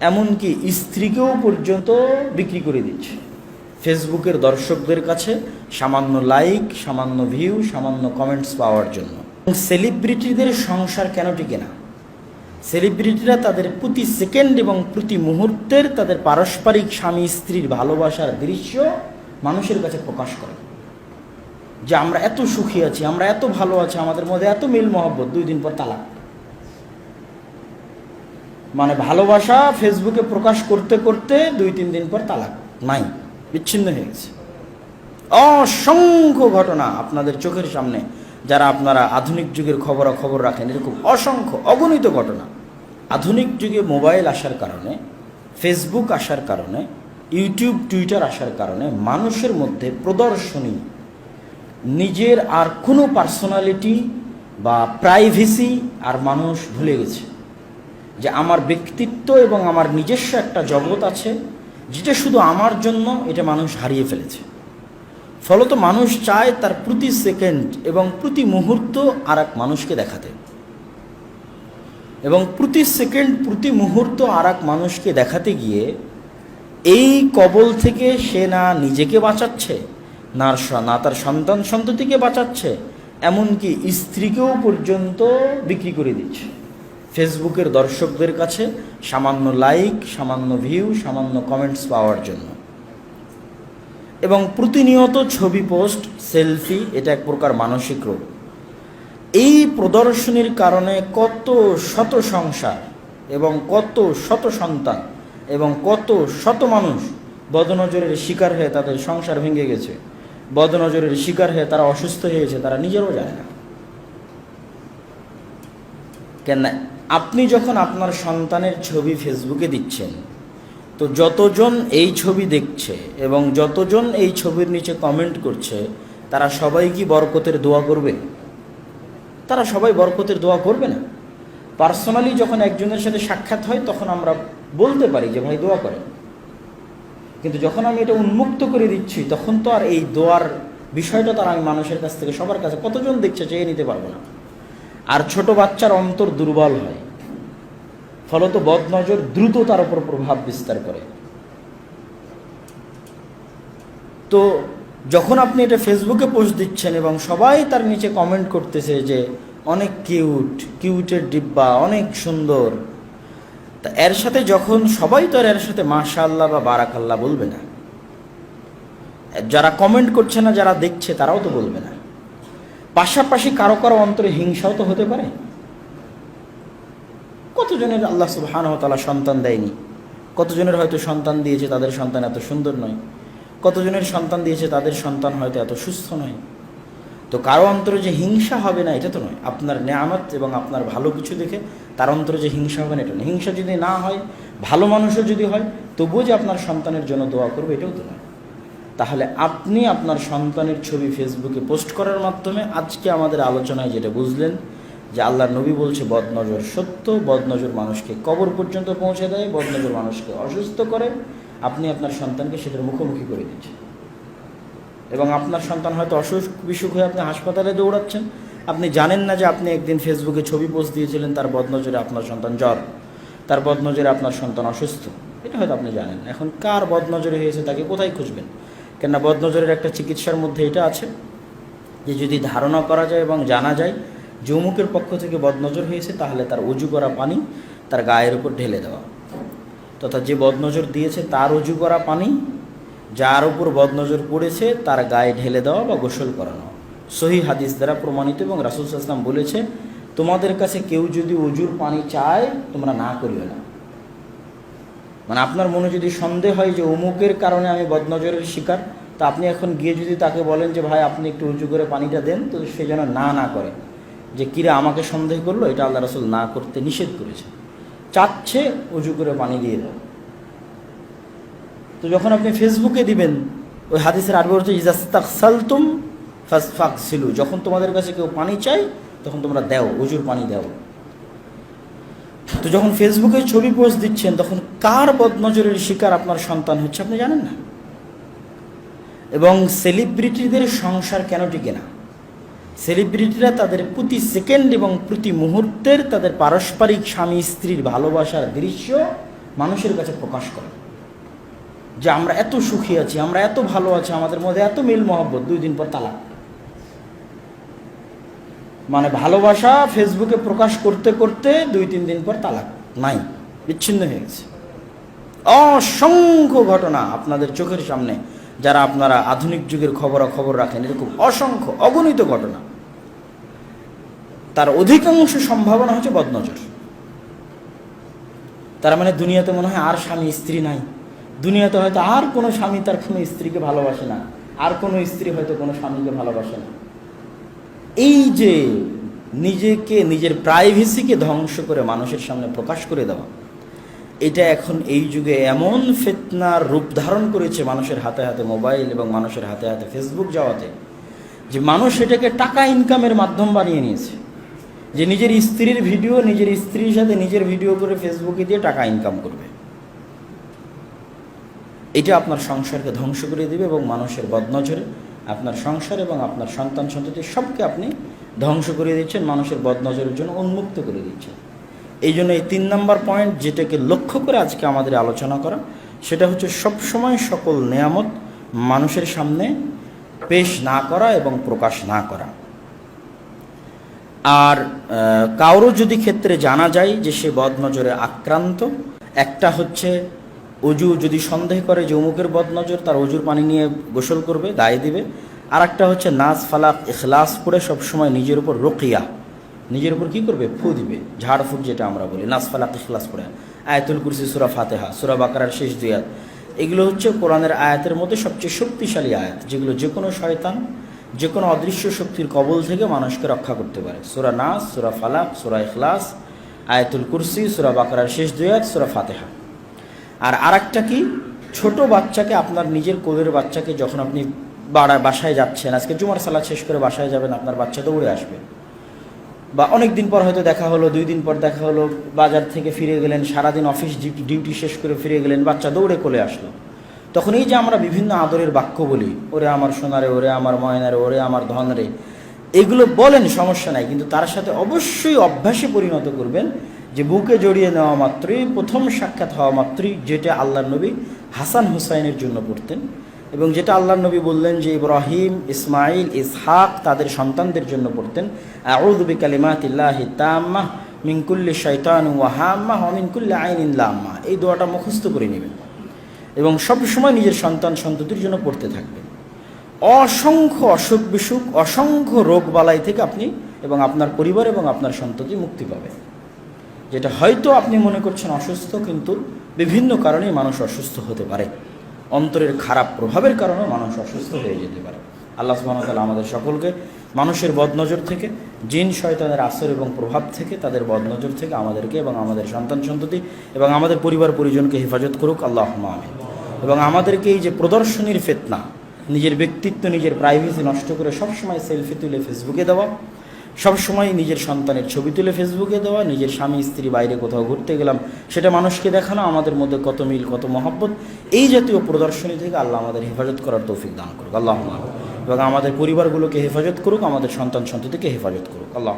এমনকি স্ত্রীকেও পর্যন্ত বিক্রি করে দিচ্ছে ফেসবুকের দর্শকদের কাছে সামান্য লাইক, সামান্য ভিউ, সামান্য কমেন্টস পাওয়ার জন্য। সেলিব্রিটিদের সংসার কেন টিকে না? সেলিব্রিটিরা তাদের প্রতি সেকেন্ড এবং প্রতি মুহূর্তের তাদের পারস্পরিক স্বামী স্ত্রীর ভালোবাসার দৃশ্য মানুষের কাছে প্রকাশ করে। যে আমরা এত সুখী আছি, আমরা এত ভালো আছি, আমাদের মধ্যে এত মিল মহব্বত দুই দিন পর তালাক। মানে ভালোবাসা ফেসবুকে প্রকাশ করতে করতে দুই, তিন দিন পর তালাক। নাই, বিচ্ছিন্ন হয়ে গেছে। অসংখ্য ঘটনা আপনাদের চোখের সামনে, যারা আপনারা আধুনিক যুগের খবরাখবর রাখেন, এরকম অসংখ্য, অগণিত ঘটনা। আধুনিক যুগে মোবাইল আসার কারণে ফেসবুক আসার কারণে ইউটিউব টুইটার আসার কারণে মানুষের মধ্যে প্রদর্শনী, নিজের আর কোনো পার্সোনালিটি বা প্রাইভেসি আর মানুষ ভুলে গেছে। যে আমার ব্যক্তিত্ব এবং আমার নিজস্ব একটা জগৎ আছে, যেটা শুধু আমার জন্য এটা মানুষ হারিয়ে ফেলেছে। ফলত মানুষ চায় তার প্রতি সেকেন্ড এবং প্রতি মুহূর্ত আর এক মানুষকে দেখাতে। এবং প্রতি সেকেন্ড, প্রতি মুহূর্ত আর এক মানুষকে দেখাতে গিয়ে এই কবল থেকে সে না নিজেকে বাঁচাচ্ছে, না না তার সন্তান সন্ততিকে বাঁচাচ্ছে, এমনকি স্ত্রীকেও পর্যন্ত বিক্রি করে দিচ্ছে। ফেসবুকের দর্শকদের কাছে সামান্য লাইক, সামান্য ভিউ, সামান্য কমেন্টস পাওয়ার জন্য। এবং প্রতিনিয়ত ছবি পোস্ট, সেলফি, এটা এক প্রকার মানসিক রোগ। এই প্রদর্শনীর কারণে কত শত সংসার এবং কত শত সন্তান এবং কত শত মানুষ বদনজরের শিকার হয়ে তাদের সংসার ভেঙে গেছে। বদনজরের শিকার হয়ে তারা অসুস্থ হয়েছে তারা নিজেরও জানে না। কেন আপনি যখন আপনার সন্তানের ছবি ফেসবুকে দিচ্ছেন, তো যতজন এই ছবি দেখছে এবং যতজন এই ছবির নিচে কমেন্ট করছে, তারা সবাই কি বরকতের দোয়া করবে? তারা সবাই বরকতের দোয়া করবে না? পার্সোনালি যখন একজনের সাথে সাক্ষাৎ হয়, তখন আমরা বলতে পারি যে, ভাই, দোয়া করেন। কিন্তু যখন আমি এটা উন্মুক্ত করে দিচ্ছি, তখন তো আর এই দোয়ার বিষয়টা তার আমি মানুষের কাছ থেকে, সবার কাছে, কতজন দেখছে, চেয়ে নিতে পারব না। আর ছোট বাচ্চার অন্তর দুর্বল হয়। ফলত বদনজর দ্রুত তার উপর প্রভাব বিস্তার করে। তো যখন আপনি এটা ফেসবুকে পোস্ট দিচ্ছেন এবং সবাই তার নিচে কমেন্ট করতেছে যে, অনেক কিউট কিউটের ডিব্বা, অনেক সুন্দর। তা এর সাথে যখন সবাই তো এর সাথে মাশাল্লাহ বা বারাকাল্লাহ বলবে না। যারা কমেন্ট করছে না, যারা দেখছে, তারাও তো বলবে না। পাশাপাশি কারও কারও অন্তরে হিংসাও তো হতে পারে। কতজনের আল্লাহ সুবহান তালা সন্তান দেয়নি? কতজনের হয়তো সন্তান দিয়েছে তাদের সন্তান এত সুন্দর নয়। কতজনের সন্তান দিয়েছে তাদের সন্তান হয়তো এত সুস্থ নয়। তো কারও অন্তরে যে হিংসা হবে না, এটা তো নয়। আপনার নেয়ামত এবং আপনার ভালো কিছু দেখে তার অন্তরে যে হিংসা হবে না, এটা নয়। হিংসা যদি না হয়, ভালো মানুষও যদি হয়, তবুও যে আপনার সন্তানের জন্য দোয়া করবে, এটাও তো নয়। তাহলে আপনি আপনার সন্তানের ছবি ফেসবুকে পোস্ট করার মাধ্যমে আজকে আমাদের আলোচনায় যেটা বুঝলেন, যে আল্লাহ নবী বলছে, বদনজর সত্য, বদনজর মানুষকে কবর পর্যন্ত পৌঁছে দেয়, বদনজর মানুষকে অসুস্থ করে, আপনি আপনার সন্তানকে সেটার মুখোমুখি করে দিচ্ছেন। এবং আপনার সন্তান হয়তো অসুখ বিসুখ হয়ে আপনি হাসপাতালে দৌড়াচ্ছেন। আপনি জানেন না যে আপনি একদিন ফেসবুকে ছবি পোস্ট দিয়েছিলেন, তার বদনজরে আপনার সন্তান জ্বর, তার বদনজরে আপনার সন্তান অসুস্থ। এটা হয়তো আপনি জানেন এখন কার বদনজরে হয়েছে তাকে কোথায় খুঁজবেন? কেননা বদনজরের একটা চিকিৎসার মধ্যে এটা আছে যে যদি ধারণা করা যায় এবং জানা যায় যে অমুকের পক্ষ থেকে বদনজর হয়েছে, তাহলে তার উজু করা পানি তার গায়ের উপর ঢেলে দেওয়া। তথা যে বদনজর দিয়েছে, তার উজু করা পানি যার উপর বদনজর পড়েছে, তার গায়ে ঢেলে দেওয়া বা গোসল করানো। সহি হাদিস দ্বারা প্রমাণিত এবং রাসুল ইসলাম বলেছে, তোমাদের কাছে কেউ যদি উজুর পানি চায়, তোমরা না করিও না। মানে আপনার মনে যদি সন্দেহ হয় যে অমুকের কারণে আমি বদনজরের শিকার, তা আপনি এখন গিয়ে যদি তাকে বলেন যে, ভাই, আপনি একটু উঁচু করে পানিটা দেন, তো সে যেন না না করে। যে কিরা আমাকে সন্দেহ করল, এটা আল্লাহ রসুল না করতে নিষেধ করেছে চাচ্ছে উঁচু করে পানি দিয়ে দাও তো যখন আপনি ফেসবুকে দিবেন, ওই হাদিসের আরবি হচ্ছে ইজাস্তাকসালতুম ফাসফাকসিলু যখন তোমাদের কাছে কেউ পানি চাই তখন তোমরা দাও উজুর পানি দাও। তো যখন ফেসবুকে ছবি পোস্ট দিচ্ছেন, তখন কার বদনজরের শিকার আপনার সন্তান হচ্ছে আপনি জানেন না? এবং সেলিব্রিটিদের সংসার কেন টিকে না? সেলিব্রিটিরা তাদের প্রতি সেকেন্ড এবং প্রতি মুহূর্তের তাদের পারস্পরিক স্বামী, স্ত্রীর ভালোবাসার দৃশ্য মানুষের কাছে প্রকাশ করে। যে আমরা এত সুখী আছি, আমরা এত ভালো আছি, আমাদের মধ্যে এত মিল মহব্বত দুই দিন পর তালাক। মানে ভালোবাসা ফেসবুকে প্রকাশ করতে করতে দুই, তিন দিন পর তালাক। নাই, বিচ্ছিন্ন হয়ে গেছে। অসংখ্য ঘটনা আপনাদের চোখের সামনে, যারা আপনারা আধুনিক যুগের খবরাখবর রাখেন এরকম অসংখ্য, অগণিত ঘটনা। তার অধিকাংশ সম্ভাবনা হচ্ছে বদনজর। তার মানে দুনিয়াতে মনে হয় আর স্বামী, স্ত্রী নাই। দুনিয়াতে হয়তো আর কোনো স্বামী তার কোনো স্ত্রীকে ভালোবাসে না, আর কোনো স্ত্রী হয়তো কোনো স্বামীকে ভালোবাসে না। এই যে নিজেকে, নিজের প্রাইভেসিকে ধ্বংস করে মানুষের সামনে প্রকাশ করে দেওয়া, এটা এখন এই যুগে এমন ফেতনার রূপ ধারণ করেছে মানুষের হাতে হাতে মোবাইল এবং মানুষের হাতে হাতে ফেসবুক যাওয়াতে, যে মানুষ এটাকে টাকা ইনকামের মাধ্যম বানিয়ে নিয়েছে। যে নিজের স্ত্রীর ভিডিও নিজের স্ত্রীর সাথে নিজের ভিডিও করে ফেসবুকে দিয়ে টাকা ইনকাম করবে। এটা আপনার সংসারকে ধ্বংস করে দিবে এবং মানুষের বদনজরে আপনার সংসার এবং আপনার সন্তান সন্ততি সবকে আপনি ধ্বংস করে দিচ্ছেন, মানুষের বদনজরের জন্য উন্মুক্ত করে দিচ্ছেন। এই জন্য এই তিন নম্বর পয়েন্ট যেটাকে লক্ষ্য করে আজকে আমাদের আলোচনা করা, সেটা হচ্ছে সবসময় সকল নেয়ামত মানুষের সামনে পেশ না করা এবং প্রকাশ না করা। আর কারও যদি ক্ষেত্রে জানা যায় যে সে বদনজরে আক্রান্ত, একটা হচ্ছে অজু যদি সন্দেহ করে যে অমুকের বদনজর, তার অজুর পানি নিয়ে গোসল করবে, দায় দিবে। আর একটা হচ্ছে নাচ ফালাক এখলাস করে সবসময় নিজের উপর রোকিয়া। নিজের উপর কি করবে? ফু দিবে। ঝাড়ফুঁক যেটা আমরা বলি নাচ ফালাক, ইখলাস করে আয়াতুল কুরসি, সুরা ফাতেহা, সুরা বাকারার শেষ দুই আয়াত। এগুলো হচ্ছে কোরআনের আয়াতের মধ্যে সবচেয়ে শক্তিশালী আয়াত, যেগুলো যে কোনো শয়তান, যে কোনো অদৃশ্য শক্তির কবল থেকে মানুষকে রক্ষা করতে পারে। সুরা নাস সুরা ফালাক, সুরা ইখলাস, আয়াতুল কুরসি, সুরা বাকারার শেষ দুই আয়াত, সুরা ফাতেহা। আর আরেকটা কি? ছোট বাচ্চাকে আপনার নিজের কোলের বাচ্চাকে যখন আপনি বাড়া, বাসায় যাচ্ছেন, আজকে জুমার সালাদ শেষ করে বাসায় যাবেন, আপনার বাচ্চা দৌড়ে আসবে। বা অনেক দিন পর হয়তো দেখা হলো, দুই দিন পর দেখা হলো, বাজার থেকে ফিরে গেলেন, সারাদিন অফিস ডিউটি শেষ করে ফিরে গেলেন, বাচ্চা দৌড়ে কোলে আসলো। তখন এই যে আমরা বিভিন্ন আদরের বাক্য বলি, ওরে আমার সোনারে, ওরে আমার ময়নারে, ওরে আমার ধনরে, এগুলো বলেন সমস্যা নাই, কিন্তু তার সাথে অবশ্যই অভ্যাসে পরিণত করবেন যে বুকে জড়িয়ে নেওয়া মাত্রই, প্রথম সাক্ষাৎ হওয়া মাত্রই যেটা আল্লাহ নবী হাসান হুসাইনের জন্য পড়তেন এবং যেটা আল্লাহ নবী বললেন যে ইব্রাহিম, ইসমাইল, ইসহাক তাদের সন্তানদের জন্য পড়তেন। আউদুবি কালিমাতিল্লাহি তাম্মা মিনকুল্লি শৈতান ওয়াহাম্মা হমিনকুল্লি আইন লাম্মা। এই দোয়াটা মুখস্থ করে নেবেন এবং সবসময় নিজের সন্তান সন্ততির জন্য পড়তে থাকবেন। অসংখ্য অসুখ বিসুখ, অসংখ্য রোগ বালাই থেকে আপনি এবং আপনার পরিবার এবং আপনার সন্ততি মুক্তি পাবে যেটা হয়তো আপনি মনে করছেন অসুস্থ, কিন্তু বিভিন্ন কারণেই মানুষ অসুস্থ হতে পারে। অন্তরের খারাপ প্রভাবের কারণেও মানুষ অসুস্থ হয়ে যেতে পারে। আল্লাহ সুবাহতাল আমাদের সকলকে মানুষের বদনজর থেকে, জিন, শয়তানের আসর এবং প্রভাব থেকে, তাদের বদনজর থেকে আমাদেরকে এবং আমাদের সন্তান সন্ততি এবং আমাদের পরিবার পরিজনকে হেফাজত করুক। আল্লাহ আমিন। এবং আমাদেরকে এই যে প্রদর্শনীর ফেতনা, নিজের ব্যক্তিত্ব, নিজের প্রাইভেসি নষ্ট করে সবসময় সেলফি তুলে ফেসবুকে দেওয়া সবসময় নিজের সন্তানের ছবি তুলে ফেসবুকে দেওয়া, নিজের স্বামী, স্ত্রী বাইরে কোথাও ঘুরতে গেলাম, সেটা মানুষকে দেখানো, আমাদের মধ্যে কত মিল, কত মহব্বত, এই জাতীয় প্রদর্শনী থেকে আল্লাহ আমাদের হেফাজত করার তৌফিক দান করুক। আল্লাহ এবং আমাদের পরিবারগুলোকে হেফাজত করুক, আমাদের সন্তান সন্ততিকে হেফাজত করুক। আল্লাহ